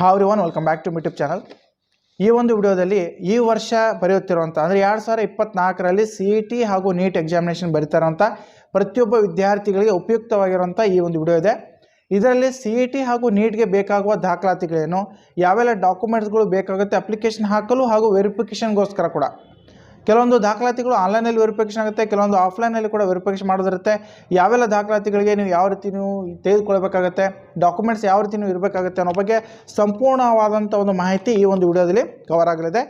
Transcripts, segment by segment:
Hi everyone welcome back to YouTube channel ಈ ಒಂದು ವಿಡಿಯೋದಲ್ಲಿ ಈ ವರ್ಷ ಬರೆಯುತ್ತಿರುವಂಥ ಅಂದರೆ ಎರಡು ಸಾವಿರ ಇಪ್ಪತ್ನಾಲ್ಕರಲ್ಲಿ ಸಿ ಇ ಟಿ ಹಾಗೂ ನೀಟ್ ಎಕ್ಸಾಮಿನೇಷನ್ ಬರೀತಾರಂಥ ಪ್ರತಿಯೊಬ್ಬ ವಿದ್ಯಾರ್ಥಿಗಳಿಗೆ ಉಪಯುಕ್ತವಾಗಿರುವಂಥ ಈ ಒಂದು ವಿಡಿಯೋ ಇದೆ. ಇದರಲ್ಲಿ ಸಿ ಇ ಟಿ ಹಾಗೂ ನೀಟ್ಗೆ ಬೇಕಾಗುವ ದಾಖಲಾತಿಗಳೇನು, ಯಾವೆಲ್ಲ ಡಾಕ್ಯುಮೆಂಟ್ಸ್ಗಳು ಬೇಕಾಗುತ್ತೆ ಅಪ್ಲಿಕೇಶನ್ ಹಾಕಲು ಹಾಗೂ ವೆರಿಫಿಕೇಷನ್ಗೋಸ್ಕರ ಕೂಡ. ಕೆಲವೊಂದು ದಾಖಲಾತಿಗಳು ಆನ್ಲೈನಲ್ಲಿ ವೆರಿಫಿಕೇಷನ್ ಆಗುತ್ತೆ, ಕೆಲವೊಂದು ಆಫ್ಲೈನಲ್ಲಿ ಕೂಡ ವೆರಿಫಿಕೇಷನ್ ಮಾಡೋದಿರುತ್ತೆ. ಯಾವೆಲ್ಲ ದಾಖಲಾತಿಗಳಿಗೆ ನೀವು ಯಾವ ರೀತಿ ನೀವು ತೆಗೆದುಕೊಳ್ಬೇಕಾಗತ್ತೆ ಡಾಕ್ಯುಮೆಂಟ್ಸ್ ಯಾವ ರೀತಿ ನೀವು ಇರಬೇಕಾಗುತ್ತೆ ಅನ್ನೋ ಬಗ್ಗೆ ಸಂಪೂರ್ಣವಾದಂಥ ಒಂದು ಮಾಹಿತಿ ಈ ಒಂದು ವಿಡಿಯೋದಲ್ಲಿ ಕವರ್ ಆಗಲಿದೆ.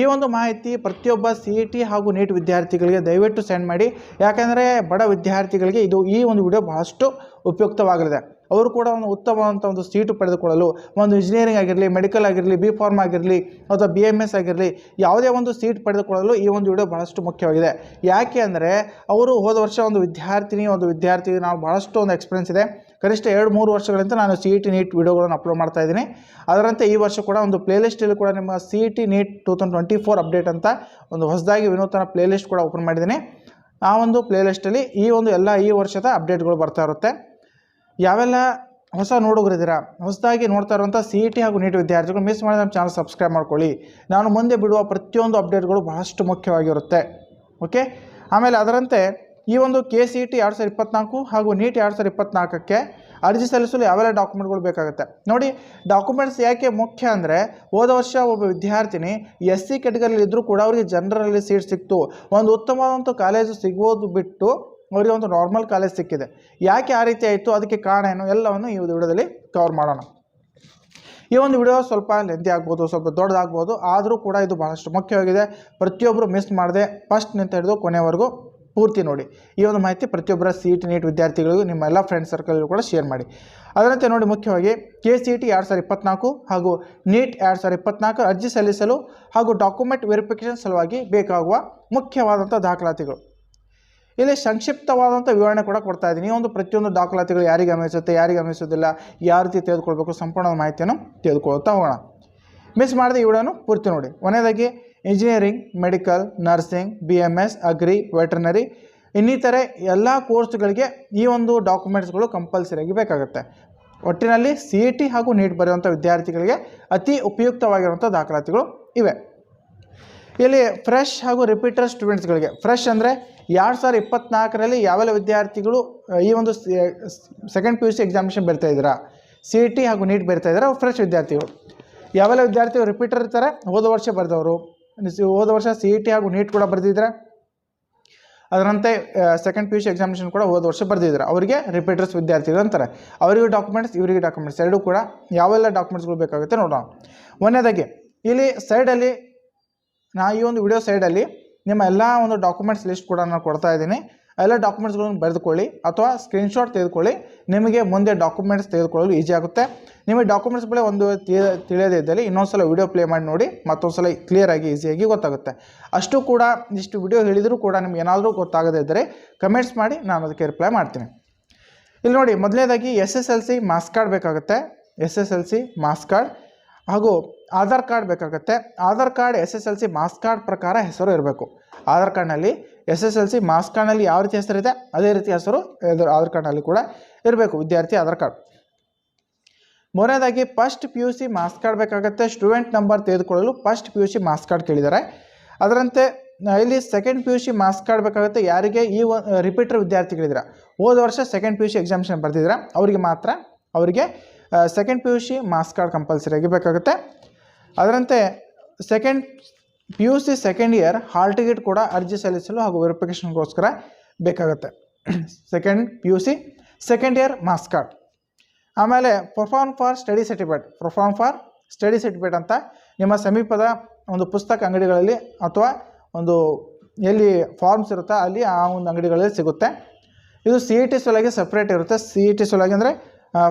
ಈ ಒಂದು ಮಾಹಿತಿ ಪ್ರತಿಯೊಬ್ಬ ಸಿ ಇ ಟಿ ಹಾಗೂ ನೀಟ್ ವಿದ್ಯಾರ್ಥಿಗಳಿಗೆ ದಯವಿಟ್ಟು ಸೆಂಡ್ ಮಾಡಿ. ಯಾಕೆಂದರೆ ಬಡ ವಿದ್ಯಾರ್ಥಿಗಳಿಗೆ ಇದು ಈ ಒಂದು ವಿಡಿಯೋ ಬಹಳಷ್ಟು ಉಪಯುಕ್ತವಾಗಲಿದೆ. ಅವರು ಕೂಡ ಒಂದು ಉತ್ತಮವಾದಂಥ ಒಂದು ಸೀಟು ಪಡೆದುಕೊಳ್ಳಲು ಒಂದು ಇಂಜಿನಿಯರಿಂಗ್ ಆಗಿರಲಿ ಮೆಡಿಕಲ್ ಆಗಿರಲಿ ಬಿ ಫಾರ್ಮ್ ಆಗಿರಲಿ ಅಥವಾ ಬಿ ಎಂ ಎಸ್ ಆಗಿರಲಿ ಯಾವುದೇ ಒಂದು ಸೀಟ್ ಪಡೆದುಕೊಳ್ಳಲು ಈ ಒಂದು ವಿಡಿಯೋ ಬಹಳಷ್ಟು ಮುಖ್ಯವಾಗಿದೆ. ಯಾಕೆ ಅಂದರೆ ಅವರು ಹೋದ ವರ್ಷ ಒಂದು ವಿದ್ಯಾರ್ಥಿನಿ, ಒಂದು ವಿದ್ಯಾರ್ಥಿ, ನಾವು ಬಹಳಷ್ಟು ಒಂದು ಎಕ್ಸ್ಪೀರಿಯನ್ಸ್ ಇದೆ. ಕನಿಷ್ಠ ಎರಡು, ಮೂರು ವರ್ಷಗಳಿಂದ ನಾನು ಸಿ ಇ ಟಿ ನೀಟ್ ವಿಡಿಯೋಗಳನ್ನು ಅಪ್ಲೋಡ್ ಮಾಡ್ತಾ ಇದ್ದೀನಿ. ಅದರಂತೆ ಈ ವರ್ಷ ಕೂಡ ಒಂದು ಪ್ಲೇಲಿಸ್ಟಲ್ಲಿ ಕೂಡ ನಿಮ್ಮ C E T NEET two thousand twenty four update ಅಂತ ಒಂದು ಹೊಸದಾಗಿ ವಿನೂತನ ಪ್ಲೇಲಿಸ್ಟ್ ಕೂಡ ಓಪನ್ ಮಾಡಿದ್ದೀನಿ. ಆ ಒಂದು ಪ್ಲೇಲಿಸ್ಟಲ್ಲಿ ಈ ಒಂದು ಎಲ್ಲ ಈ ವರ್ಷದ ಅಪ್ಡೇಟ್ಗಳು ಬರ್ತಾ ಇರುತ್ತೆ. ಯಾವೆಲ್ಲ ಹೊಸ ನೋಡುಗರಿದ್ದೀರಾ, ಹೊಸದಾಗಿ ನೋಡ್ತಾ ಇರುವಂಥ ಸಿ ಇ ಟಿ ಹಾಗೂ ನೀಟ್ ವಿದ್ಯಾರ್ಥಿಗಳು ಮಿಸ್ ಮಾಡಿದ ನಮ್ಮ ಚಾನಲ್ ಸಬ್ಸ್ಕ್ರೈಬ್ ಮಾಡ್ಕೊಳ್ಳಿ. ನಾನು ಮುಂದೆ ಬಿಡುವ ಪ್ರತಿಯೊಂದು ಅಪ್ಡೇಟ್ಗಳು ಬಹಳಷ್ಟು ಮುಖ್ಯವಾಗಿರುತ್ತೆ. ಓಕೆ ಆಮೇಲೆ ಅದರಂತೆ, ಈ ಒಂದು ಕೆ ಸಿ ಇ ಟಿ ಎರಡು ಸಾವಿರದ ಇಪ್ಪತ್ನಾಲ್ಕು ಹಾಗೂ ನೀಟ್ ಎರಡು ಸಾವಿರದ ಇಪ್ಪತ್ನಾಲ್ಕಕ್ಕೆ ಅರ್ಜಿ ಸಲ್ಲಿಸಲು ಯಾವೆಲ್ಲ ಡಾಕ್ಯುಮೆಂಟ್ಗಳು ಬೇಕಾಗುತ್ತೆ? ನೋಡಿ ಡಾಕ್ಯುಮೆಂಟ್ಸ್ ಯಾಕೆ ಮುಖ್ಯ ಅಂದರೆ, ಹೋದ ವರ್ಷ ಒಬ್ಬ ವಿದ್ಯಾರ್ಥಿನಿ ಎಸ್ ಸಿ ಕೆಟಗರಿಲಿ ಇದ್ದರೂ ಕೂಡ ಅವರಿಗೆ ಜನರಲ್ಲಿ ಸೀಟ್ ಸಿಕ್ತು. ಒಂದು ಉತ್ತಮವಾದಂಥ ಕಾಲೇಜು ಸಿಗೋದು ಬಿಟ್ಟು ಅವರಿಗೆ ಒಂದು ನಾರ್ಮಲ್ ಕಾಲೇಜ್ ಸಿಕ್ಕಿದೆ. ಯಾಕೆ ಆ ರೀತಿ ಆಯಿತು? ಅದಕ್ಕೆ ಕಾರಣ ಏನು? ಎಲ್ಲವನ್ನು ಈ ವಿಡಿಯೋದಲ್ಲಿ ಕವರ್ ಮಾಡೋಣ. ಈ ಒಂದು ವಿಡಿಯೋ ಸ್ವಲ್ಪ ಲೆಂತಿ ಆಗ್ಬೋದು, ಸ್ವಲ್ಪ ದೊಡ್ಡದಾಗ್ಬೋದು, ಆದರೂ ಕೂಡ ಇದು ಬಹಳಷ್ಟು ಮುಖ್ಯವಾಗಿದೆ. ಪ್ರತಿಯೊಬ್ಬರು ಮಿಸ್ ಮಾಡದೆ ಫಸ್ಟ್ ನಿಂತ ಹಿಡಿದು ಕೊನೆವರೆಗೂ ಪೂರ್ತಿ ನೋಡಿ. ಈ ಒಂದು ಮಾಹಿತಿ ಪ್ರತಿಯೊಬ್ಬರ ಸಿ ಇ ಟಿ ನೀಟ್ ವಿದ್ಯಾರ್ಥಿಗಳಿಗೂ, ನಿಮ್ಮ ಎಲ್ಲ ಫ್ರೆಂಡ್ ಸರ್ಕಲ್ಗೂ ಕೂಡ ಶೇರ್ ಮಾಡಿ. ಅದರಂತೆ ನೋಡಿ ಮುಖ್ಯವಾಗಿ ಕೆ ಸಿ ಇ ಟಿ ಎರಡು ಸಾವಿರ ಇಪ್ಪತ್ನಾಲ್ಕು ಹಾಗೂ ನೀಟ್ ಎರಡು ಸಾವಿರ ಇಪ್ಪತ್ನಾಲ್ಕು ಅರ್ಜಿ ಸಲ್ಲಿಸಲು ಹಾಗೂ ಡಾಕ್ಯುಮೆಂಟ್ ವೆರಿಫಿಕೇಷನ್ ಸಲುವಾಗಿ ಬೇಕಾಗುವ ಮುಖ್ಯವಾದಂಥ ದಾಖಲಾತಿಗಳು. ಇಲ್ಲಿ ಸಂಕ್ಷಿಪ್ತವಾದಂಥ ವಿವರಣೆ ಕೂಡ ಕೊಡ್ತಾ ಇದ್ದೀನಿ. ಒಂದು ಪ್ರತಿಯೊಂದು ದಾಖಲಾತಿಗಳು ಯಾರಿಗೆ ಅನ್ವಯಿಸುತ್ತೆ, ಯಾರಿಗೆ ಯಾವ ರೀತಿ ತೆಗೆದುಕೊಳ್ಬೇಕು ಸಂಪೂರ್ಣ ಮಾಹಿತಿಯನ್ನು ತೆಗೆದುಕೊಳ್ತಾ ಹೋಗೋಣ. ಮಿಸ್ ಮಾಡದೆ ಈ ಪೂರ್ತಿ ನೋಡಿ. ಕೊನೆಯದಾಗಿ engineering medical nursing B M S agri veterinary ಇನ್ನಿತರೆ ಎಲ್ಲ ಕೋರ್ಸ್ಗಳಿಗೆ ಈ ಒಂದು ಡಾಕ್ಯುಮೆಂಟ್ಸ್ಗಳು ಕಂಪಲ್ಸರಿಯಾಗಿ ಬೇಕಾಗುತ್ತೆ. ಒಟ್ಟಿನಲ್ಲಿ ಸಿ ಟಿ ಹಾಗೂ ನೀಟ್ ಬರೆಯುವಂಥ ವಿದ್ಯಾರ್ಥಿಗಳಿಗೆ ಅತಿ ಉಪಯುಕ್ತವಾಗಿರುವಂಥ ದಾಖಲಾತಿಗಳು ಇವೆ. ಇಲ್ಲಿ ಫ್ರೆಶ್ ಹಾಗೂ ರಿಪೀಟರ್ ಸ್ಟೂಡೆಂಟ್ಸ್ಗಳಿಗೆ ಫ್ರೆಶ್ ಅಂದರೆ ಎರಡು ಸಾವಿರದ ಇಪ್ಪತ್ನಾಲ್ಕರಲ್ಲಿ ಯಾವೆಲ್ಲ ವಿದ್ಯಾರ್ಥಿಗಳು ಈ ಒಂದು second P U C examination ಬರ್ತಾ ಇದ್ದೀರಾ? ಸಿ ಇ ಟಿ ಹಾಗೂ ನೀಟ್ ಬರ್ತಾ ಇದ್ದಾರೆ? ಫ್ರೆಶ್ ವಿದ್ಯಾರ್ಥಿಗಳು. ಯಾವೆಲ್ಲ ವಿದ್ಯಾರ್ಥಿಗಳು ರಿಪೀಟರ್ ಇರ್ತಾರೆ? ಹೋದ ವರ್ಷ ಬರೆದವರು. ಹೋದ ವರ್ಷ ಸಿ ಇ ಟಿ ಹಾಗೂ ನೀಟ್ ಕೂಡ ಬರೆದಿದ್ದಾರೆ? ಅದರಂತೆ second P U C examination ಕೂಡ ಹೋದ ವರ್ಷ ಬರೆದಿದ್ದಾರೆ? ಅವರಿಗೆ ರಿಪೀಟರ್ಸ್ ವಿದ್ಯಾರ್ಥಿಗಳು ಅಂತಾರೆ. ಅವರಿಗೆ ಡಾಕ್ಯುಮೆಂಟ್ಸ್ ಇವರಿಗೆ ಡಾಕ್ಯುಮೆಂಟ್ಸ್ ಎರಡೂ ಕೂಡ. ಯಾವೆಲ್ಲ ಡಾಕ್ಯುಮೆಂಟ್ಸ್ಗಳು ಬೇಕಾಗುತ್ತೆ ನೋಡೋಣ. ಒಂದನೇದಾಗಿ, ಇಲ್ಲಿ ಸೈಡಲ್ಲಿ ನಾ ಈ ಒಂದು ವಿಡಿಯೋ ಸೈಡಲ್ಲಿ ನಿಮ್ಮ ಎಲ್ಲ ಒಂದು ಡಾಕ್ಯುಮೆಂಟ್ಸ್ ಲಿಸ್ಟ್ ಕೂಡ ನಾನು ಕೊಡ್ತಾ ಇದ್ದೀನಿ. ಎಲ್ಲ ಡಾಕ್ಯುಮೆಂಟ್ಸ್ಗಳನ್ನು ಬರೆದುಕೊಳ್ಳಿ ಅಥವಾ ಸ್ಕ್ರೀನ್ಶಾಟ್ ತೆಗೆದುಕೊಳ್ಳಿ. ನಿಮಗೆ ಮುಂದೆ ಡಾಕ್ಯುಮೆಂಟ್ಸ್ ತೆಗೆದುಕೊಳ್ಳಲು ಈಸಿ ಆಗುತ್ತೆ. ನಿಮಗೆ ಡಾಕ್ಯುಮೆಂಟ್ಸ್ ಬೆಳೆ ಒಂದು ತಿಳಿಯದೇ ಇದ್ದಲ್ಲಿ ಇನ್ನೊಂದ್ಸಲ ವಿಡಿಯೋ ಪ್ಲೇ ಮಾಡಿ ನೋಡಿ ಮತ್ತೊಂದು ಸಲ ಕ್ಲಿಯರಾಗಿ ಈಸಿಯಾಗಿ ಗೊತ್ತಾಗುತ್ತೆ. ಅಷ್ಟು ಕೂಡ ಇಷ್ಟು ವಿಡಿಯೋ ಹೇಳಿದರೂ ಕೂಡ ನಿಮ್ಗೆ ಏನಾದರೂ ಗೊತ್ತಾಗದೇ ಇದ್ದರೆ ಕಮೆಂಟ್ಸ್ ಮಾಡಿ ನಾನು ಅದಕ್ಕೆ ರಿಪ್ಲೈ ಮಾಡ್ತೀನಿ. ಇಲ್ಲಿ ನೋಡಿ ಮೊದಲನೇದಾಗಿ S S L C marks card ಬೇಕಾಗುತ್ತೆ. S S L C marks card ಹಾಗೂ ಆಧಾರ್ ಕಾರ್ಡ್ ಬೇಕಾಗುತ್ತೆ. Aadhaar card, S S L C marks card ಪ್ರಕಾರ ಹೆಸರು ಇರಬೇಕು. ಆಧಾರ್ ಕಾರ್ಡ್ನಲ್ಲಿ S S L C marks ಕಾರ್ಡ್ನಲ್ಲಿ ಯಾವ ರೀತಿ ಹೆಸರಿದೆ, ಅದೇ ರೀತಿ ಹೆಸರು ಆಧಾರ್ ಕಾರ್ಡ್ನಲ್ಲಿ ಕೂಡ ಇರಬೇಕು ವಿದ್ಯಾರ್ಥಿ ಆಧಾರ್ ಕಾರ್ಡ್. ಮೂರನೇದಾಗಿ first P U C marks card ಬೇಕಾಗುತ್ತೆ. ಸ್ಟೂಡೆಂಟ್ ನಂಬರ್ ತೆಗೆದುಕೊಳ್ಳಲು first P U C marks card ಕೇಳಿದ್ದಾರೆ. ಅದರಂತೆ, ಇಲ್ಲಿ second P U C marks card ಬೇಕಾಗುತ್ತೆ. ಯಾರಿಗೆ? ಈ ರಿಪೀಟರ್ ವಿದ್ಯಾರ್ಥಿಗಳಿದ್ದೀರಾ. ಹೋದ ವರ್ಷ second P U C examination ಬರ್ತಿದ್ದೀರಾ ಅವರಿಗೆ ಮಾತ್ರ, ಅವರಿಗೆ second P U C marks card ಕಂಪಲ್ಸರಿಯಾಗಿ ಬೇಕಾಗುತ್ತೆ. ಅದರಂತೆ second P U C second year hall ticket ಕೂಡ ಅರ್ಜಿ ಸಲ್ಲಿಸಲು ಹಾಗೂ ವೆರಿಫಿಕೇಷನ್ಗೋಸ್ಕರ ಬೇಕಾಗುತ್ತೆ. Second P U C second year marks card ಆಮೇಲೆ perform for study certificate perform for study certificate ಅಂತ ನಿಮ್ಮ ಸಮೀಪದ ಒಂದು ಪುಸ್ತಕ ಅಂಗಡಿಗಳಲ್ಲಿ ಅಥವಾ ಒಂದು ಎಲ್ಲಿ ಫಾರ್ಮ್ಸ್ ಇರುತ್ತೋ ಅಲ್ಲಿ ಆ ಒಂದು ಅಂಗಡಿಗಳಲ್ಲಿ ಸಿಗುತ್ತೆ. ಇದು ಸಿ ಇ ಟಿ ಸೊಲಾಗಿ ಸಪ್ರೇಟ್ ಇರುತ್ತೆ. ಸಿ ಇ ಟಿ ಸೊಲಾಗಿ ಅಂದರೆ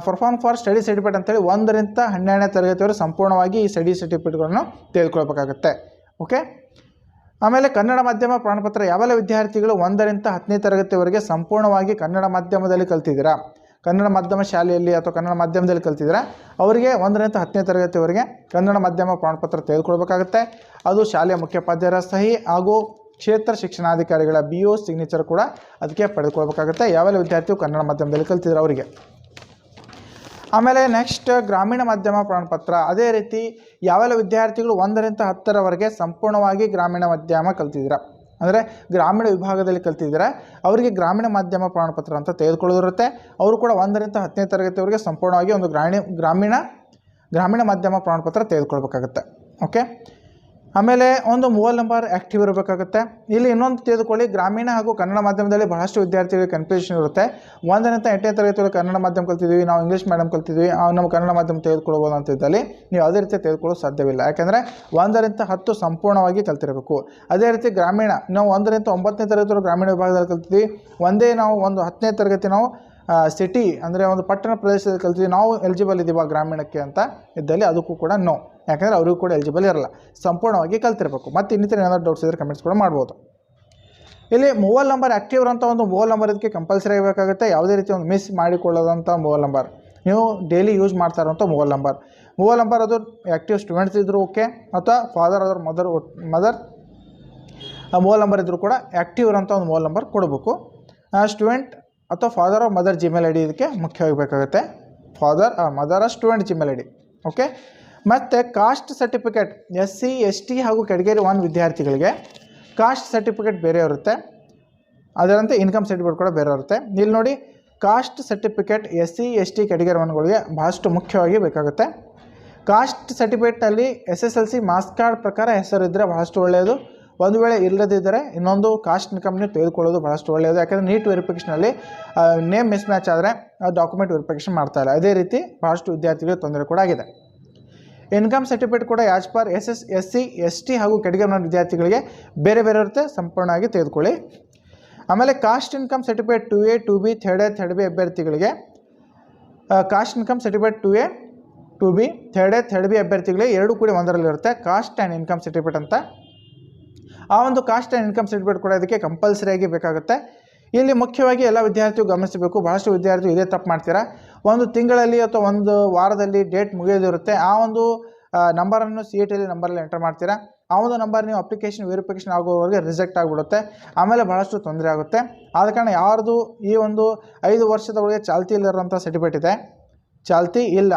ಪರ್ಫಾರ್ಮ್ ಫಾರ್ ಸ್ಟಡಿ ಸರ್ಟಿಫಿಕೇಟ್ ಅಂತೇಳಿ ಒಂದರಿಂದ ಹನ್ನೆರಡನೇ ತರಗತಿವರೆಗೆ ಸಂಪೂರ್ಣವಾಗಿ ಈ ಸ್ಟಡಿ ಸರ್ಟಿಫಿಕೇಟ್ಗಳನ್ನು ತೆಗೆದುಕೊಳ್ಬೇಕಾಗುತ್ತೆ. ಓಕೆ ಆಮೇಲೆ ಕನ್ನಡ ಮಾಧ್ಯಮ ಪ್ರಮಾಣಪತ್ರ ಯಾವೆಲ್ಲ ವಿದ್ಯಾರ್ಥಿಗಳು ಒಂದರಿಂದ ಹತ್ತನೇ ತರಗತಿವರೆಗೆ ಸಂಪೂರ್ಣವಾಗಿ ಕನ್ನಡ ಮಾಧ್ಯಮದಲ್ಲಿ ಕಲ್ತಿದ್ದೀರಾ? ಕನ್ನಡ ಮಾಧ್ಯಮ ಶಾಲೆಯಲ್ಲಿ ಅಥವಾ ಕನ್ನಡ ಮಾಧ್ಯಮದಲ್ಲಿ ಕಲ್ತಿದ್ದೀರಾ? ಅವರಿಗೆ ಒಂದರಿಂದ ಹತ್ತನೇ ತರಗತಿವರೆಗೆ ಕನ್ನಡ ಮಾಧ್ಯಮ ಪ್ರಮಾಣಪತ್ರ ತೆಗೆದುಕೊಳ್ಬೇಕಾಗುತ್ತೆ. ಅದು ಶಾಲೆಯ ಮುಖ್ಯೋಪಾಧ್ಯಾಯರ ಸಹಿ ಹಾಗೂ ಕ್ಷೇತ್ರ ಶಿಕ್ಷಣಾಧಿಕಾರಿಗಳ ಬಿ ಸಿಗ್ನೇಚರ್ ಕೂಡ ಅದಕ್ಕೆ ಪಡೆದುಕೊಳ್ಬೇಕಾಗುತ್ತೆ. ಯಾವೆಲ್ಲ ವಿದ್ಯಾರ್ಥಿಗಳು ಕನ್ನಡ ಮಾಧ್ಯಮದಲ್ಲಿ ಕಲ್ತಿದ್ರು ಅವರಿಗೆ? ಆಮೇಲೆ ನೆಕ್ಸ್ಟ್ ಗ್ರಾಮೀಣ ಮಾಧ್ಯಮ ಪ್ರಮಾಣಪತ್ರ ಅದೇ ರೀತಿ ಯಾವೆಲ್ಲ ವಿದ್ಯಾರ್ಥಿಗಳು ಒಂದರಿಂದ ಹತ್ತರವರೆಗೆ ಸಂಪೂರ್ಣವಾಗಿ ಗ್ರಾಮೀಣ ಮಾಧ್ಯಮ ಕಲ್ತಿದ್ದೀರ? ಅಂದರೆ ಗ್ರಾಮೀಣ ವಿಭಾಗದಲ್ಲಿ ಕಲ್ತಿದ್ದೀರಾ? ಅವರಿಗೆ ಗ್ರಾಮೀಣ ಮಾಧ್ಯಮ ಪ್ರಮಾಣಪತ್ರ ಅಂತ ತೆಗೆದುಕೊಳ್ಳೋದಿರುತ್ತೆ. ಅವರು ಕೂಡ ಒಂದರಿಂದ ಹತ್ತನೇ ತರಗತಿವರೆಗೆ ಸಂಪೂರ್ಣವಾಗಿ ಒಂದು ಗ್ರಾಮೀಣ ಗ್ರಾಮೀಣ ಗ್ರಾಮೀಣ ಮಾಧ್ಯಮ ಪ್ರಮಾಣಪತ್ರ ತೆಗೆದುಕೊಳ್ಬೇಕಾಗತ್ತೆ. ಓಕೆ ಆಮೇಲೆ ಒಂದು ಮೊಬೈಲ್ ನಂಬರ್ ಆ್ಯಕ್ಟಿವ್ ಇರಬೇಕಾಗುತ್ತೆ. ಇಲ್ಲಿ ಇನ್ನೊಂದು ತಿಳಿದುಕೊಳ್ಳಿ ಗ್ರಾಮೀಣ ಹಾಗೂ ಕನ್ನಡ ಮಾಧ್ಯಮದಲ್ಲಿ ಬಹಳಷ್ಟು ವಿದ್ಯಾರ್ಥಿಗಳಿಗೆ ಕನ್ಫ್ಯೂಷನ್ ಇರುತ್ತೆ. ಒಂದರಿಂದ ಎಂಟನೇ ತರಗತಿಯಲ್ಲಿ ಕನ್ನಡ ಮಾಧ್ಯಮ ಕಲ್ತಿದ್ವಿ ನಾವು ಇಂಗ್ಲೀಷ್ ಮೀಡಿಯಂ ಕಲ್ತಿದ್ವಿ ನಮ್ಮ ಕನ್ನಡ ಮಾಧ್ಯಮ ತೆಗೆದುಕೊಳ್ಬೋದು ಅಂತ ಇದ್ದಲ್ಲಿ ನೀವು ಯಾವುದೇ ರೀತಿ ತೆಗೆದುಕೊಳ್ಳೋ ಸಾಧ್ಯವಿಲ್ಲ. ಯಾಕೆಂದರೆ ಒಂದರಿಂದ ಹತ್ತು ಸಂಪೂರ್ಣವಾಗಿ ಕಲ್ತಿರಬೇಕು. ಅದೇ ರೀತಿ ಗ್ರಾಮೀಣ, ನಾವು ಒಂದರಿಂದ ಒಂಬತ್ತನೇ ತರಗತಿ ಗ್ರಾಮೀಣ ವಿಭಾಗದಲ್ಲಿ ಕಲ್ತಿದ್ವಿ ಒಂದೇ ನಾವು ಒಂದು ಹತ್ತನೇ ತರಗತಿ ನಾವು ಸಿಟಿ ಅಂದರೆ ಒಂದು ಪಟ್ಟಣ ಪ್ರದೇಶದಲ್ಲಿ ಕಲ್ತಿದ್ದೀವಿ ನಾವು ಎಲಿಜಿಬಲ್ ಇದ್ದೀವ ಗ್ರಾಮೀಣಕ್ಕೆ ಅಂತ ಇದ್ದಲ್ಲಿ ಅದಕ್ಕೂ ಕೂಡ ನೋ ಯಾಕಂದರೆ ಅವರಿಗೂ ಕೂಡ ಎಲಿಜಿಬಲ್ ಇರಲ್ಲ. ಸಂಪೂರ್ಣವಾಗಿ ಕಲ್ತಿರಬೇಕು. ಮತ್ತು ಇನ್ನಿತರ ಏನಾದರೂ ಡೌಟ್ಸ್ ಇದ್ದರೆ ಕಮೆಂಟ್ಸ್ ಕೂಡ ಮಾಡ್ಬೋದು. ಇಲ್ಲಿ ಮೊಬೈಲ್ ನಂಬರ್ ಆ್ಯಕ್ಟಿವ್ ಇರೋಂಥ ಒಂದು ಮೊಬೈಲ್ ನಂಬರ್ ಇದಕ್ಕೆ ಕಂಪಲ್ಸರಿ ಆಗಬೇಕಾಗುತ್ತೆ ಯಾವುದೇ ರೀತಿ ಒಂದು ಮಿಸ್ ಮಾಡಿಕೊಳ್ಳೋದಂಥ ಮೊಬೈಲ್ ನಂಬರ್ ನೀವು ಡೈಲಿ ಯೂಸ್ ಮಾಡ್ತಾ ಇರೋಂಥ ಮೊಬೈಲ್ ನಂಬರ್ ಮೊಬೈಲ್ ನಂಬರ್ ಅದು ಆ್ಯಕ್ಟಿವ್ ಸ್ಟೂಡೆಂಟ್ಸ್ ಇದ್ದರೂ ಓಕೆ ಅಥವಾ ಫಾದರ್ ಅದರ ಮದರ್ ಮದರ್ ಆ ಮೊಬೈಲ್ ನಂಬರ್ ಇದ್ದರೂ ಕೂಡ ಆ್ಯಕ್ಟಿವ್ ಇರೋಂಥ ಒಂದು ಮೊಬೈಲ್ ನಂಬರ್ ಕೊಡಬೇಕು. ಸ್ಟೂಡೆಂಟ್ ಅಥವಾ father or mother Gmail I D ಇದಕ್ಕೆ ಮುಖ್ಯವಾಗಿ ಬೇಕಾಗುತ್ತೆ. Father mother student Gmail I D okay ಮತ್ತು caste certificate S C S T ಹಾಗೂ ಕೆಟಗರಿ ಒನ್ ವಿದ್ಯಾರ್ಥಿಗಳಿಗೆ ಕಾಸ್ಟ್ ಸರ್ಟಿಫಿಕೇಟ್ ಬೇರೆ ಇರುತ್ತೆ. ಅದರಂತೆ ಇನ್ಕಮ್ ಸರ್ಟಿಫಿಕೇಟ್ ಕೂಡ ಬೇರೆ ಇರುತ್ತೆ. ಇಲ್ಲಿ ನೋಡಿ caste certificate S C S T category ಒನ್ಗಳಿಗೆ ಭಾಳಷ್ಟು ಮುಖ್ಯವಾಗಿ ಬೇಕಾಗುತ್ತೆ. Caste ಸರ್ಟಿಫಿಕೇಟಲ್ಲಿ S S L C marks card ಪ್ರಕಾರ ಹೆಸರಿದ್ದರೆ ಭಾಳಷ್ಟು ಒಳ್ಳೆಯದು. ಒಂದು ವೇಳೆ ಇಲ್ಲದಿದ್ದರೆ ಇನ್ನೊಂದು ಕಾಸ್ಟ್ ಕಂಪ್ನಿ ತೆಗೆದುಕೊಳ್ಳೋದು ಬಹಳಷ್ಟು ಒಳ್ಳೆಯದು. ಯಾಕಂದರೆ ನೀಟ್ ವೆರಿಫಿಕೇಷನಲ್ಲಿ ನೇಮ್ ಮಿಸ್ ಮ್ಯಾಚ್ ಆದರೆ ಡಾಕ್ಯುಮೆಂಟ್ ವೆರಿಫಿಕೇಷನ್ ಮಾಡ್ತಾ ಇಲ್ಲ. ಅದೇ ರೀತಿ ಬಹಳಷ್ಟು ವಿದ್ಯಾರ್ಥಿಗಳಿಗೆ ತೊಂದರೆ ಕೂಡ ಆಗಿದೆ. ಇನ್ಕಮ್ ಸರ್ಟಿಫಿಕೇಟ್ ಕೂಡ as per S S S C S T ಹಾಗೂ ಕೆಟಗರಿನ ವಿದ್ಯಾರ್ಥಿಗಳಿಗೆ ಬೇರೆ ಬೇರೆ ಇರುತ್ತೆ. ಸಂಪೂರ್ಣವಾಗಿ ತೆಗೆದುಕೊಳ್ಳಿ. ಆಮೇಲೆ caste income certificate two A two B third A third B ಅಭ್ಯರ್ಥಿಗಳಿಗೆ caste income certificate two A two B third A third B ಅಭ್ಯರ್ಥಿಗಳಿಗೆ ಎರಡು ಕೂಡ ಒಂದರಲ್ಲಿರುತ್ತೆ ಕಾಸ್ಟ್ ಆ್ಯಂಡ್ ಇನ್ಕಮ್ ಸರ್ಟಿಫಿಕೇಟ್ ಅಂತ. ಆ ಒಂದು ಕಾಸ್ಟ್ ಆ್ಯಂಡ್ ಇನ್ಕಮ್ ಸರ್ಟಿಫಿಕೇಟ್ ಕೂಡ ಇದಕ್ಕೆ ಕಂಪಲ್ಸರಿಯಾಗಿ ಬೇಕಾಗುತ್ತೆ. ಇಲ್ಲಿ ಮುಖ್ಯವಾಗಿ ಎಲ್ಲ ವಿದ್ಯಾರ್ಥಿಗಳು ಗಮನಿಸಬೇಕು. ಭಾಳಷ್ಟು ವಿದ್ಯಾರ್ಥಿ ಇದೇ ತಪ್ಪು ಮಾಡ್ತೀರಾ? ಒಂದು ತಿಂಗಳಲ್ಲಿ ಅಥವಾ ಒಂದು ವಾರದಲ್ಲಿ ಡೇಟ್ ಮುಗಿಯೋದಿರುತ್ತೆ. ಆ ಒಂದು ನಂಬರನ್ನು ಸಿ ಇ ಟಿಲಿ ನಂಬರಲ್ಲಿ ಎಂಟರ್ ಮಾಡ್ತೀರಾ? ಆ ಒಂದು ನಂಬರ್ ನೀವು ಅಪ್ಲಿಕೇಶನ್ ವೆರಿಫಿಕೇಶನ್ ಆಗೋವರೆಗೆ ರಿಜೆಕ್ಟ್ ಆಗಿಬಿಡುತ್ತೆ. ಆಮೇಲೆ ಭಾಳಷ್ಟು ತೊಂದರೆ ಆಗುತ್ತೆ. ಆದ ಕಾರಣ ಯಾರ್ದು ಈ ಒಂದು ಐದು ವರ್ಷದವರೆಗೆ ಒಳಗೆ ಚಾಲ್ತಿಯಲ್ಲಿರೋಂಥ ಸರ್ಟಿಫಿಕೇಟ್ ಇದೆ? ಚಾಲ್ತಿ ಇಲ್ಲ.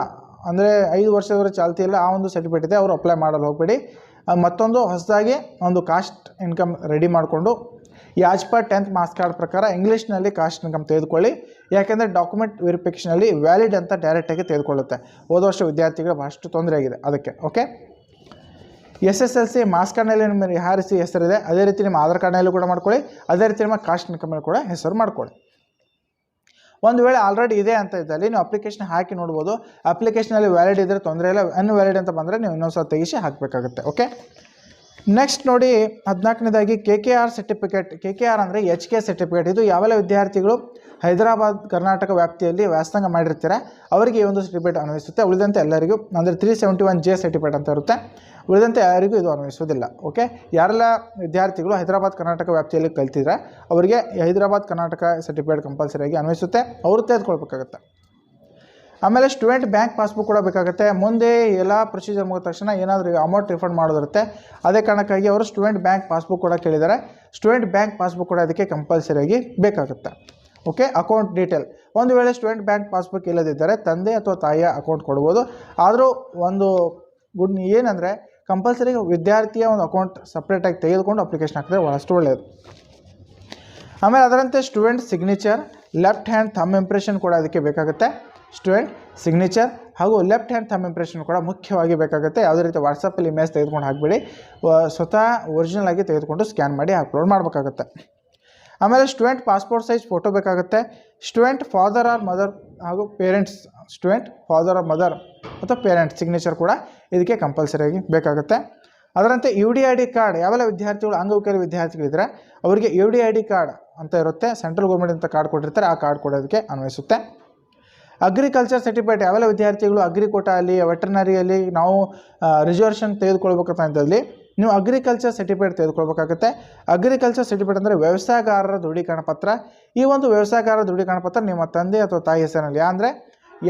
ಅಂದರೆ ಐದು ವರ್ಷದವರೆಗೆ ಚಾಲ್ತಿ ಇಲ್ಲ. ಆ ಒಂದು ಸರ್ಟಿಫಿಕೇಟ್ ಇದೆ. ಅವರು ಅಪ್ಲೈ ಮಾಡಲು ಹೋಗಬೇಡಿ. ಮತ್ತೊಂದು ಹೊಸದಾಗಿ ಒಂದು ಕಾಸ್ಟ್ ಇನ್ಕಮ್ ರೆಡಿ ಮಾಡಿಕೊಂಡು as per tenth marks card ಪ್ರಕಾರ ಇಂಗ್ಲೀಷ್ನಲ್ಲಿ ಕಾಸ್ಟ್ ಇನ್ಕಮ್ ತೆಗೆದುಕೊಳ್ಳಿ. ಯಾಕೆಂದರೆ ಡಾಕ್ಯುಮೆಂಟ್ ವೆರಿಫಿಕೇಷನಲ್ಲಿ ವ್ಯಾಲಿಡ್ ಅಂತ ಡೈರೆಕ್ಟಾಗಿ ತೆಗೆದುಕೊಳ್ಳುತ್ತೆ. ಹೋದ ವರ್ಷ ವಿದ್ಯಾರ್ಥಿಗಳು ಭಾಳಷ್ಟು ತೊಂದರೆ ಆಗಿದೆ ಅದಕ್ಕೆ okay S S L C marks ಕಾರ್ಡ್ನಲ್ಲಿ ನಿಮ್ಮ ರೀತಿ ಹೆಸರಿದೆ, ಅದೇ ರೀತಿ ನಿಮ್ಮ ಆಧಾರ್ ಕಾರ್ಡ್ನಲ್ಲೂ ಕೂಡ ಮಾಡ್ಕೊಳ್ಳಿ, ಅದೇ ರೀತಿ ನಿಮ್ಮ ಕಾಸ್ಟ್ ಇನ್ಕಮಲ್ಲಿ ಕೂಡ ಹೆಸರು ಮಾಡ್ಕೊಳ್ಳಿ. ಒಂದು ವೇಳೆ ಆಲ್ರೆಡಿ ಇದೆ ಅಂತ ಇದ್ದಲ್ಲಿ ನೀವು ಅಪ್ಲಿಕೇಶನ್ ಹಾಕಿ ನೋಡ್ಬೋದು. ಅಪ್ಲಿಕೇಶನಲ್ಲಿ ವ್ಯಾಲಿಡ್ ಇದ್ದರೆ ತೊಂದರೆ ಇಲ್ಲ. ಅನ್ವ್ಯಾಲಿಡ್ ಅಂತ ಬಂದರೆ ನೀವು ಇನ್ನೊಂದು ಸಲ ತೆಗಿಸಿ ಹಾಕಬೇಕಾಗುತ್ತೆ. ಓಕೆ ನೆಕ್ಸ್ಟ್ ನೋಡಿ ಹದಿನಾಲ್ಕನೇದಾಗಿ K K R certificate K K R ಅಂದರೆ ಎಚ್ ಕೆ ಸರ್ಟಿಫಿಕೇಟ್ ಇದು ಯಾವೆಲ್ಲ ವಿದ್ಯಾರ್ಥಿಗಳು ಹೈದರಾಬಾದ್, ಕರ್ನಾಟಕ ವ್ಯಾಪ್ತಿಯಲ್ಲಿ ವ್ಯಾಸಂಗ ಮಾಡಿರ್ತೀರ? ಅವರಿಗೆ ಈ ಒಂದು ಸರ್ಟಿಫಿಕೇಟ್ ಅನ್ವಯಿಸುತ್ತೆ. ಉಳಿದಂತೆ ಎಲ್ಲರಿಗೂ ಅಂದರೆ three seventy one J certificate ಅಂತ ಇರುತ್ತೆ. ಉಳಿದಂತೆ ಯಾರಿಗೂ ಇದು ಅನ್ವಯಿಸುವುದಿಲ್ಲ ಓಕೆ ಯಾರೆಲ್ಲ ವಿದ್ಯಾರ್ಥಿಗಳು ಹೈದರಾಬಾದ್ ಕರ್ನಾಟಕ ವ್ಯಾಪ್ತಿಯಲ್ಲಿ ಕಲ್ತಿದ್ರೆ ಅವರಿಗೆ ಹೈದರಾಬಾದ್ ಕರ್ನಾಟಕ ಸರ್ಟಿಫಿಕೇಟ್ ಕಂಪಲ್ಸರಿಯಾಗಿ ಅನ್ವಯಿಸುತ್ತೆ, ಅವರು ತೆಗೆದುಕೊಳ್ಬೇಕಾಗುತ್ತೆ. ಆಮೇಲೆ ಸ್ಟೂಡೆಂಟ್ ಬ್ಯಾಂಕ್ ಪಾಸ್ಬುಕ್ ಕೂಡ ಬೇಕಾಗುತ್ತೆ. ಮುಂದೆ ಎಲ್ಲ ಪ್ರೊಸೀಜರ್ ಮುಗಿದ ತಕ್ಷಣ ಏನಾದರೂ ಅಮೌಂಟ್ ರಿಫಂಡ್ ಮಾಡೋದಿರುತ್ತೆ. ಅದೇ ಕಾರಣಕ್ಕಾಗಿ ಅವರು ಸ್ಟೂಡೆಂಟ್ ಬ್ಯಾಂಕ್ ಪಾಸ್ಬುಕ್ ಕೂಡ ಕೇಳಿದ್ದಾರೆ. ಸ್ಟೂಡೆಂಟ್ ಬ್ಯಾಂಕ್ ಪಾಸ್ಬುಕ್ ಕೂಡ ಅದಕ್ಕೆ ಕಂಪಲ್ಸರಿಯಾಗಿ ಬೇಕಾಗುತ್ತೆ ಓಕೆ ಅಕೌಂಟ್ ಡೀಟೇಲ್ ಒಂದು ವೇಳೆ ಸ್ಟೂಡೆಂಟ್ ಬ್ಯಾಂಕ್ ಪಾಸ್ಬುಕ್ ಇಲ್ಲದಿದ್ದರೆ ತಂದೆ ಅಥವಾ ತಾಯಿಯ ಅಕೌಂಟ್ ಕೊಡ್ಬೋದು. ಆದರೂ ಒಂದು ಗುಡ್ ಏನಂದರೆ ಕಂಪಲ್ಸರಿ ವಿದ್ಯಾರ್ಥಿಯ ಒಂದು ಅಕೌಂಟ್ ಸಪ್ರೇಟಾಗಿ ತೆಗೆದುಕೊಂಡು ಅಪ್ಲಿಕೇಶನ್ ಹಾಕಿದ್ರೆ ಭಾಳಷ್ಟು ಒಳ್ಳೆಯದು ಆಮೇಲೆ ಅದರಂತೆ student signature left hand thumb impression ಕೂಡ ಅದಕ್ಕೆ ಬೇಕಾಗುತ್ತೆ. ಸ್ಟೂಡೆಂಟ್ ಸಿಗ್ನೇಚರ್ ಹಾಗೂ ಲೆಫ್ಟ್ ಹ್ಯಾಂಡ್ ಥಮ್ ಇಂಪ್ರೆಷನ್ ಕೂಡ ಮುಖ್ಯವಾಗಿ ಬೇಕಾಗುತ್ತೆ. ಯಾವುದೇ ರೀತಿ ವಾಟ್ಸಪ್ಪಲ್ಲಿ ಇಮೇಜ್ ತೆಗೆದುಕೊಂಡು ಹಾಕಬೇಡಿ. ಸ್ವತಃ ಒರಿಜಿನಲ್ ಆಗಿ ತೆಗೆದುಕೊಂಡು ಸ್ಕ್ಯಾನ್ ಮಾಡಿ ಅಪ್ಲೋಡ್ ಮಾಡಬೇಕಾಗುತ್ತೆ. ಆಮೇಲೆ ಸ್ಟೂಡೆಂಟ್ ಪಾಸ್ಪೋರ್ಟ್ ಸೈಜ್ ಫೋಟೋ ಬೇಕಾಗುತ್ತೆ. ಸ್ಟೂಡೆಂಟ್ ಫಾದರ್ ಆರ್ ಮದರ್ ಹಾಗೂ parents student father or mother ಅಥವಾ ಪೇರೆಂಟ್ ಸಿಗ್ನೇಚರ್ ಕೂಡ ಇದಕ್ಕೆ ಕಂಪಲ್ಸರಿಯಾಗಿ ಬೇಕಾಗುತ್ತೆ. ಅದರಂತೆ U D I D card ಯಾವೆಲ್ಲ ವಿದ್ಯಾರ್ಥಿಗಳು, ಅಂಗವಿಕಲ ವಿದ್ಯಾರ್ಥಿಗಳಿದ್ದರೆ ಅವರಿಗೆ U D I D card ಅಂತ ಇರುತ್ತೆ. ಸೆಂಟ್ರಲ್ ಗೌರ್ಮೆಂಟ್ ಅಂತ ಕಾರ್ಡ್ ಕೊಟ್ಟಿರ್ತಾರೆ, ಆ ಕಾರ್ಡ್ ಕೊಡೋದಕ್ಕೆ ಅನ್ವಯಿಸುತ್ತೆ. ಅಗ್ರಿಕಲ್ಚರ್ ಸರ್ಟಿಫಿಕೇಟ್ ಯಾವೆಲ್ಲ ವಿದ್ಯಾರ್ಥಿಗಳು ಅಗ್ರಿಕೋಟ ಅಲ್ಲಿ ವೆಟರ್ನರಿಯಲ್ಲಿ ನಾವು ರಿಸರ್ವೇಷನ್ ತೆಗೆದುಕೊಳ್ಬೇಕಂತ ಇದ್ದಲ್ಲಿ ನೀವು ಅಗ್ರಿಕಲ್ಚರ್ ಸರ್ಟಿಫಿಕೇಟ್ ತೆಗೆದುಕೊಳ್ಬೇಕಾಗುತ್ತೆ. ಅಗ್ರಿಕಲ್ಚರ್ ಸರ್ಟಿಫಿಕೇಟ್ ಅಂದರೆ ವ್ಯವಸಾಯಗಾರರ ದೃಢೀಕರಣ ಪತ್ರ. ಈ ಒಂದು ವ್ಯವಸಾಯಗಾರರ ದೃಢೀಕರಣ ಪತ್ರ ನಿಮ್ಮ ತಂದೆ ಅಥವಾ ತಾಯಿ ಹೆಸರಿನಲ್ಲಿ ಅಂದರೆ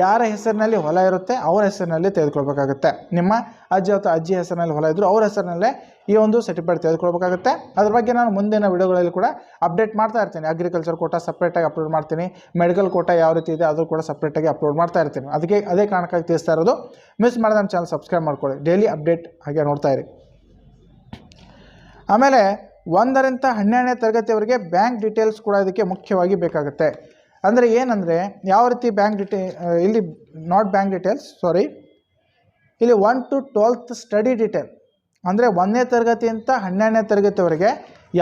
ಯಾರ ಹೆಸರಿನಲ್ಲಿ ಹೊಲ ಇರುತ್ತೆ ಅವರ ಹೆಸರಿನಲ್ಲಿ ತೆಗೆದುಕೊಳ್ಬೇಕಾಗುತ್ತೆ. ನಿಮ್ಮ ಅಜ್ಜಿ ಅಥವಾ ಅಜ್ಜಿ ಹೆಸರಿನಲ್ಲಿ ಹೊಲ ಇದ್ದರೂ ಅವ್ರ ಹೆಸರಿನಲ್ಲೇ ಈ ಒಂದು ಸರ್ಟಿಫಿಕೇಟ್ ತೆಗೆದುಕೊಳ್ಬೇಕಾಗುತ್ತೆ. ಅದ್ರ ಬಗ್ಗೆ ನಾನು ಮುಂದಿನ ವಿಡಿಯೋಗಳಲ್ಲಿ ಕೂಡ ಅಪ್ಡೇಟ್ ಮಾಡ್ತಾ ಇರ್ತೀನಿ. ಅಗ್ರಿಕಲ್ಚರ್ ಕೋಟಾ ಸಪ್ರೇಟಾಗಿ ಅಪ್ಲೋಡ್ ಮಾಡ್ತೀನಿ. ಮೆಡಿಕಲ್ ಕೋಟಾ ಯಾವ ರೀತಿ ಇದೆ ಅದು ಕೂಡ ಸಪ್ರೇಟಾಗಿ ಅಪ್ಲೋಡ್ ಮಾಡ್ತಾ ಇರ್ತೀನಿ. ಅದಕ್ಕೆ ಅದೇ ಕಾರಣಕ್ಕಾಗಿ ತಿಳಿಸ್ತಾ ಇರೋದು ಮಿಸ್ ಮಾಡಿದ ನಮ್ಮ ಚಾನಲ್ ಸಬ್ಸ್ಕ್ರೈಬ್ ಮಾಡ್ಕೊಳ್ಳಿ. ಡೈಲಿ ಅಪ್ಡೇಟ್ ಹಾಗೆ ನೋಡ್ತಾ ಇರಿ. ಆಮೇಲೆ ಒಂದರಿಂದ ಹನ್ನೆರಡನೇ ತರಗತಿಯವರಿಗೆ ಬ್ಯಾಂಕ್ ಡೀಟೇಲ್ಸ್ ಕೂಡ ಇದಕ್ಕೆ ಮುಖ್ಯವಾಗಿ ಬೇಕಾಗುತ್ತೆ. ಅಂದರೆ ಏನಂದರೆ, ಯಾವ ರೀತಿ ಬ್ಯಾಂಕ್ ಡಿಟೇ ಇಲ್ಲಿ ನಾಟ್ ಬ್ಯಾಂಕ್ ಡಿಟೇಲ್ಸ್ ಸಾರಿ ಇಲ್ಲಿ one to twelfth study detail ಅಂದರೆ ಒಂದನೇ ತರಗತಿಯಿಂದ ಹನ್ನೆರಡನೇ ತರಗತಿವರೆಗೆ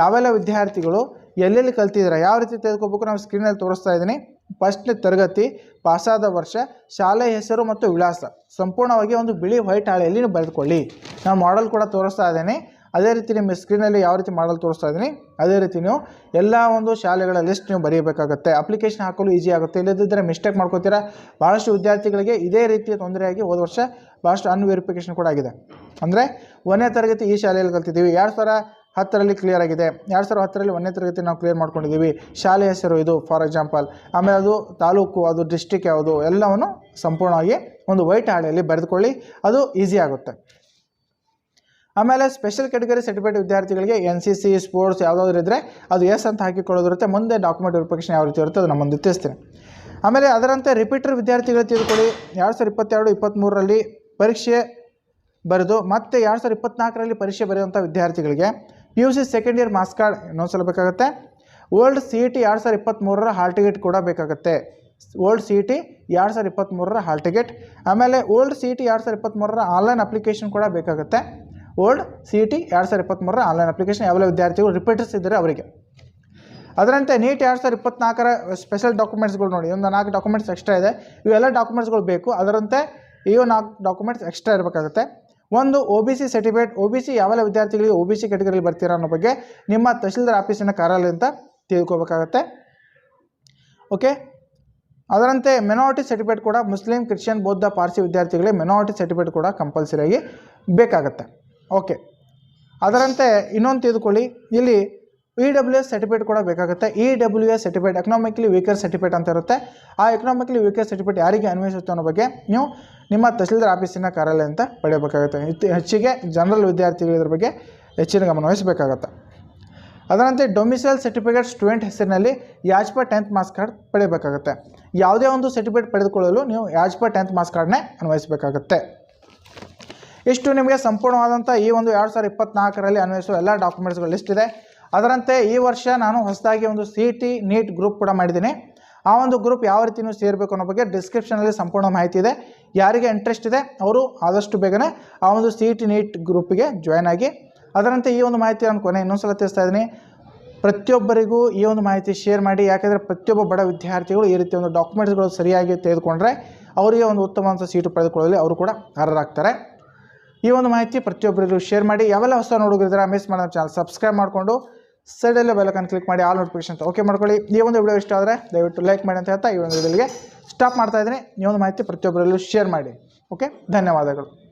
ಯಾವೆಲ್ಲ ವಿದ್ಯಾರ್ಥಿಗಳು ಎಲ್ಲೆಲ್ಲಿ ಕಲ್ತಿದ್ದಾರೆ, ಯಾವ ರೀತಿ ತೆಗೆದುಕೋಬೇಕು ನಾವು ಸ್ಕ್ರೀನಲ್ಲಿ ತೋರಿಸ್ತಾ ಇದ್ದೀನಿ. ಫಸ್ಟ್ನೇ ತರಗತಿ ಪಾಸಾದ ವರ್ಷ, ಶಾಲೆ ಹೆಸರು ಮತ್ತು ವಿಳಾಸ. ಸಂಪೂರ್ಣವಾಗಿ ಒಂದು ಬಿಳಿ ವೈಟ್ ಹಾಳೆಯಲ್ಲಿ ನೀವು ಬರೆದುಕೊಳ್ಳಿ. ನಾನು ಮಾಡಲ್ ಕೂಡ ತೋರಿಸ್ತಾ ಇದ್ದೀನಿ. ಅದೇ ರೀತಿ ನಿಮ್ಮ ಸ್ಕ್ರೀನಲ್ಲಿ ಯಾವ ರೀತಿ ಮಾಡಲು ತೋರಿಸ್ತಾ ಇದ್ದೀನಿ, ಅದೇ ರೀತಿ ನೀವು ಎಲ್ಲ ಒಂದು ಶಾಲೆಗಳ ಲಿಸ್ಟ್ ನೀವು ಬರೆಯಬೇಕಾಗುತ್ತೆ ಅಪ್ಲಿಕೇಶನ್ ಹಾಕಲು ಈಸಿ ಆಗುತ್ತೆ. ಇಲ್ಲದಿದ್ದರೆ ಮಿಸ್ಟೇಕ್ ಮಾಡ್ಕೋತೀರಾ? ಭಾಳಷ್ಟು ವಿದ್ಯಾರ್ಥಿಗಳಿಗೆ ಇದೇ ರೀತಿಯ ತೊಂದರೆಯಾಗಿ ಹೋದ ವರ್ಷ ಭಾಳಷ್ಟು ಅನ್ವೆರಿಫಿಕೇಷನ್ ಕೂಡ ಆಗಿದೆ. ಅಂದರೆ ಒಂದನೇ ತರಗತಿ ಈ ಶಾಲೆಯಲ್ಲಿ ಕಲ್ತಿದ್ದೀವಿ. ಎರಡು ಸಾವಿರ ಹತ್ತರಲ್ಲಿ ಕ್ಲಿಯರ್ ಆಗಿದೆ. ಎರಡು ಸಾವಿರ ಹತ್ತರಲ್ಲಿ ಒಂದನೇ ತರಗತಿ ನಾವು ಕ್ಲಿಯರ್ ಮಾಡ್ಕೊಂಡಿದ್ದೀವಿ. ಶಾಲೆ ಹೆಸರು ಇದು ಫಾರ್ ಎಕ್ಸಾಂಪಲ್ ಆಮೇಲೆ ಅದು ತಾಲೂಕು, ಅದು ಡಿಸ್ಟಿಕ್ ಯಾವುದು, ಎಲ್ಲವನ್ನು ಸಂಪೂರ್ಣವಾಗಿ ಒಂದು ವೈಟ್ ಹಾಳೆಯಲ್ಲಿ ಬರೆದುಕೊಳ್ಳಿ. ಅದು ಈಸಿ ಆಗುತ್ತೆ. ಆಮೇಲೆ ಸ್ಪೆಷಲ್ ಕ್ಯಾಟಗರಿ ಸರ್ಟಿಫಿಕೇಟ್ ವಿದ್ಯಾರ್ಥಿಗಳಿಗೆ ಎನ್ ಸಿ ಸಿ ಸ್ಪೋರ್ಟ್ಸ್ ಯಾವುದಾದ್ರು ಇದ್ದರೆ ಅದು ಎಸ್ ಅಂತ ಹಾಕಿಕೊಳ್ಳೋದಿರುತ್ತೆ. ಮುಂದೆ ಡಾಕ್ಯುಮೆಂಟ್ ವೆರಿಫಿಕೇಷನ್ ಯಾವ ರೀತಿ ಇರುತ್ತೆ ಅದು ನಮ್ಮ ಮುಂದೆ ತಿಳಿಸ್ತೀನಿ. ಆಮೇಲೆ ಅದರಂತೆ ರಿಪೀಟರ್ ವಿದ್ಯಾರ್ಥಿಗಳು ತಿಳ್ಕೊಳ್ಳಿ ಎರಡು ಸಾವಿರದ ಇಪ್ಪತ್ತೆರಡು ಇಪ್ಪತ್ತ್ಮೂರರಲ್ಲಿ ಪರೀಕ್ಷೆ ಬರೆದು ಮತ್ತೆ ಎರಡು ಸಾವಿರದ ಇಪ್ಪತ್ತ್ನಾಲ್ಕರಲ್ಲಿ ಪರೀಕ್ಷೆ ಬರೆಯುವಂಥ ವಿದ್ಯಾರ್ಥಿಗಳಿಗೆ P U C second year marks card ಇನ್ನೊಂದ್ಸಲ ಬೇಕಾಗುತ್ತೆ. ಓಲ್ಡ್ ಸಿ ಇ ಟಿ ಎರಡು ಸಾವಿರದ ಇಪ್ಪತ್ತ್ಮೂರರ ಹಾಲ್ ಟಿಕೆಟ್ ಕೂಡ ಬೇಕಾಗುತ್ತೆ. ಓಲ್ಡ್ ಸಿ ಇ ಟಿ ಎರಡು ಸಾವಿರದ ಇಪ್ಪತ್ತ್ಮೂರರ ಹಾಲ್ ಟಿಕೆಟ್ ಆಮೇಲೆ ಓಲ್ಡ್ ಸಿ ಇ ಟಿ ಎರಡು ಸಾವಿರದ ಇಪ್ಪತ್ತ್ಮೂರರ ಆನ್ಲೈನ್ ಅಪ್ಲಿಕೇಶನ್ ಕೂಡ ಬೇಕಾಗುತ್ತೆ. ಓಲ್ಡ್ ಸಿ ಇ ಟಿ ಎರಡು ಸಾವಿರದ ಇಪ್ಪತ್ತ್ಮೂರರ ಆನ್ಲೈನ್ ಅಪ್ಲಿಕೇಶನ್ ಯಾವೆಲ್ಲ ವಿದ್ಯಾರ್ಥಿಗಳು ರಿಪೀಟರ್ಸ್ ಇದ್ದರೆ ಅವರಿಗೆ. ಅದರಂತೆ ನೀಟ್ ಎರಡು ಸಾವಿರದ ಇಪ್ಪತ್ನಾಲ್ಕರ ಸ್ಪೆಷಲ್ ಡಾಕ್ಯುಮೆಂಟ್ಸ್ಗಳು ನೋಡಿ, ಒಂದು ನಾಲ್ಕು ಡಾಕ್ಯುಮೆಂಟ್ಸ್ ಎಕ್ಸ್ಟ್ರಾ ಇದೆ. ಇವೆಲ್ಲ ಡಾಕ್ಯುಮೆಂಟ್ಸ್ಗಳು ಬೇಕು. ಅದರಂತೆ ಇವು ನಾಲ್ಕು ಡಾಕ್ಯುಮೆಂಟ್ಸ್ ಎಕ್ಸ್ಟ್ರಾ ಇರಬೇಕಾಗುತ್ತೆ. ಒಂದು O B C certificate O B C ಯಾವೆಲ್ಲ ವಿದ್ಯಾರ್ಥಿಗಳಿಗೆ ಒ ಬಿ ಸಿ ಕ್ಯಾಟಗರಿಲಿ ಬರ್ತೀರಾ ಅನ್ನೋ ಬಗ್ಗೆ ನಿಮ್ಮ ತಹಶೀಲ್ದಾರ್ ಆಫೀಸಿನ ಕಾರ್ಯಾಲಯದಿಂದ ತಿಳ್ಕೊಬೇಕಾಗತ್ತೆ. ಓಕೆ ಅದರಂತೆ ಮೆನಾರಿಟಿ ಸರ್ಟಿಫಿಕೇಟ್ ಕೂಡ ಮುಸ್ಲಿಂ ಕ್ರಿಶ್ಚಿಯನ್ ಬೌದ್ಧ ಪಾರ್ಸಿ ವಿದ್ಯಾರ್ಥಿಗಳಿಗೆ ಮೆನಾರಿಟಿ ಸರ್ಟಿಫಿಕೇಟ್ ಕೂಡ ಕಂಪಲ್ಸರಿಯಾಗಿ ಬೇಕಾಗುತ್ತೆ. ಓಕೆ. ಅದರಂತೆ ಇನ್ನೊಂದು ತಿಳಿದುಕೊಳ್ಳಿ ಇಲ್ಲಿ ಇ ಡಬ್ಲ್ಯೂ ಎಸ್ ಸರ್ಟಿಫಿಕೇಟ್ ಕೂಡ ಬೇಕಾಗುತ್ತೆ. E W S certificate economically weaker certificate ಅಂತ ಇರುತ್ತೆ. ಆ ಎಕನಾಮಿಕ್ಲಿ ವೀಕರ್ ಸರ್ಟಿಫಿಕೇಟ್ ಯಾರಿಗೆ ಅನ್ವಯಿಸುತ್ತೆ ಅನ್ನೋ ಬಗ್ಗೆ ನೀವು ನಿಮ್ಮ ತಹಸೀಲ್ದಾರ್ ಆಫೀಸಿನ ಕಾರ್ಯಾಲಯ ಅಂತ ಪಡೆಯಬೇಕಾಗುತ್ತೆ ಹೆಚ್ಚಿಗೆ ಜನರಲ್ ವಿದ್ಯಾರ್ಥಿಗಳು ಇದ್ರ ಬಗ್ಗೆ ಹೆಚ್ಚಿನ ಗಮನವಹಿಸಬೇಕಾಗತ್ತೆ ಅದರಂತೆ ಡೊಮಿಸೈಲ್ ಸರ್ಟಿಫಿಕೇಟ್ ಸ್ಟೂಡೆಂಟ್ ಹೆಸರಿನಲ್ಲಿ as per tenth marks card ಪಡೆಯಬೇಕಾಗುತ್ತೆ. ಯಾವುದೇ ಒಂದು ಸರ್ಟಿಫಿಕೇಟ್ ಪಡೆದುಕೊಳ್ಳಲು ನೀವು ಯಾಜ್ಪಾ ಟೆಂತ್ ಮಾರ್ಕ್ಸ್ ಕಾರ್ಡ್ನೇ ಅನ್ವಯಿಸಬೇಕಾಗುತ್ತೆ. ಇಷ್ಟು ನಿಮಗೆ ಸಂಪೂರ್ಣವಾದಂಥ ಈ ಒಂದು ಎರಡು ಸಾವಿರದ ಇಪ್ಪತ್ನಾಲ್ಕರಲ್ಲಿ ಅನ್ವಯಿಸುವ ಎಲ್ಲ ಡಾಕ್ಯುಮೆಂಟ್ಸ್ಗಳ ಲಿಸ್ಟ್ ಇದೆ. ಅದರಂತೆ ಈ ವರ್ಷ ನಾನು ಹೊಸದಾಗಿ ಒಂದು ಸಿ ಟಿ ನೀಟ್ ಗ್ರೂಪ್ ಕೂಡ ಮಾಡಿದ್ದೀನಿ. ಆ ಒಂದು ಗ್ರೂಪ್ ಯಾವ ರೀತಿ ನೀವು ಸೇರಬೇಕು ಅನ್ನೋ ಬಗ್ಗೆ ಡಿಸ್ಕ್ರಿಪ್ಷನಲ್ಲಿ ಸಂಪೂರ್ಣ ಮಾಹಿತಿ ಇದೆ. ಯಾರಿಗೆ ಇಂಟ್ರೆಸ್ಟ್ ಇದೆ, ಅವರು ಆದಷ್ಟು ಬೇಗನೆ ಆ ಒಂದು ಸಿ ಟಿ ನೀಟ್ ಗ್ರೂಪಿಗೆ ಜಾಯ್ನ್ ಆಗಿ. ಅದರಂತೆ ಈ ಒಂದು ಮಾಹಿತಿ ನಾನು ಕೊನೆ ಇನ್ನೊಂದು ಸಲ ತಿಳಿಸ್ತಾ ಇದ್ದೀನಿ. ಪ್ರತಿಯೊಬ್ಬರಿಗೂ ಈ ಒಂದು ಮಾಹಿತಿ ಶೇರ್ ಮಾಡಿ, ಯಾಕೆಂದರೆ ಪ್ರತಿಯೊಬ್ಬ ಬಡ ವಿದ್ಯಾರ್ಥಿಗಳು ಈ ರೀತಿ ಒಂದು ಡಾಕ್ಯುಮೆಂಟ್ಸ್ಗಳು ಸರಿಯಾಗಿ ತೆಗೆದುಕೊಂಡ್ರೆ ಅವರಿಗೆ ಒಂದು ಉತ್ತಮವಾದ ಸೀಟು ಪಡೆದುಕೊಳ್ಳಲು ಅವರು ಕೂಡ ಅರ್ಹರಾಗ್ತಾರೆ. ಈ ಒಂದು ಮಾಹಿತಿ ಪ್ರತಿಯೊಬ್ಬರಿಗೂ ಶೇರ್ ಮಾಡಿ. ಯಾವೆಲ್ಲ ಹೊಸ ನೋಡೋಗಿದ್ರೆ ಮಿಸ್ ಮಾಡೋ ಚಾನಲ್ ಸಬ್ಸ್ಕ್ರೈಬ್ ಮಾಡಿಕೊಂಡು ಸೈಡಲ್ಲೇ ಬೆಲಕನ್ನು ಕ್ಲಿಕ್ ಮಾಡಿ ಆಲ್ ನೋಟಿಫಿಕೇಶನ್ ಓಕೆ ಮಾಡ್ಕೊಳ್ಳಿ. ಈ ಒಂದು ವಿಡಿಯೋ ಇಷ್ಟ ಆದರೆ ದಯವಿಟ್ಟು ಲೈಕ್ ಮಾಡಿ ಅಂತ ಹೇಳ್ತಾ ಈ ಒಂದು ವಿಡಿಯೋಗೆ ಸ್ಟಾಪ್ ಮಾಡ್ತಾ ಇದ್ದೀನಿ. ಈ ಒಂದು ಮಾಹಿತಿ ಪ್ರತಿಯೊಬ್ಬರಲ್ಲೂ ಶೇರ್ ಮಾಡಿ. ಓಕೆ ಧನ್ಯವಾದಗಳು.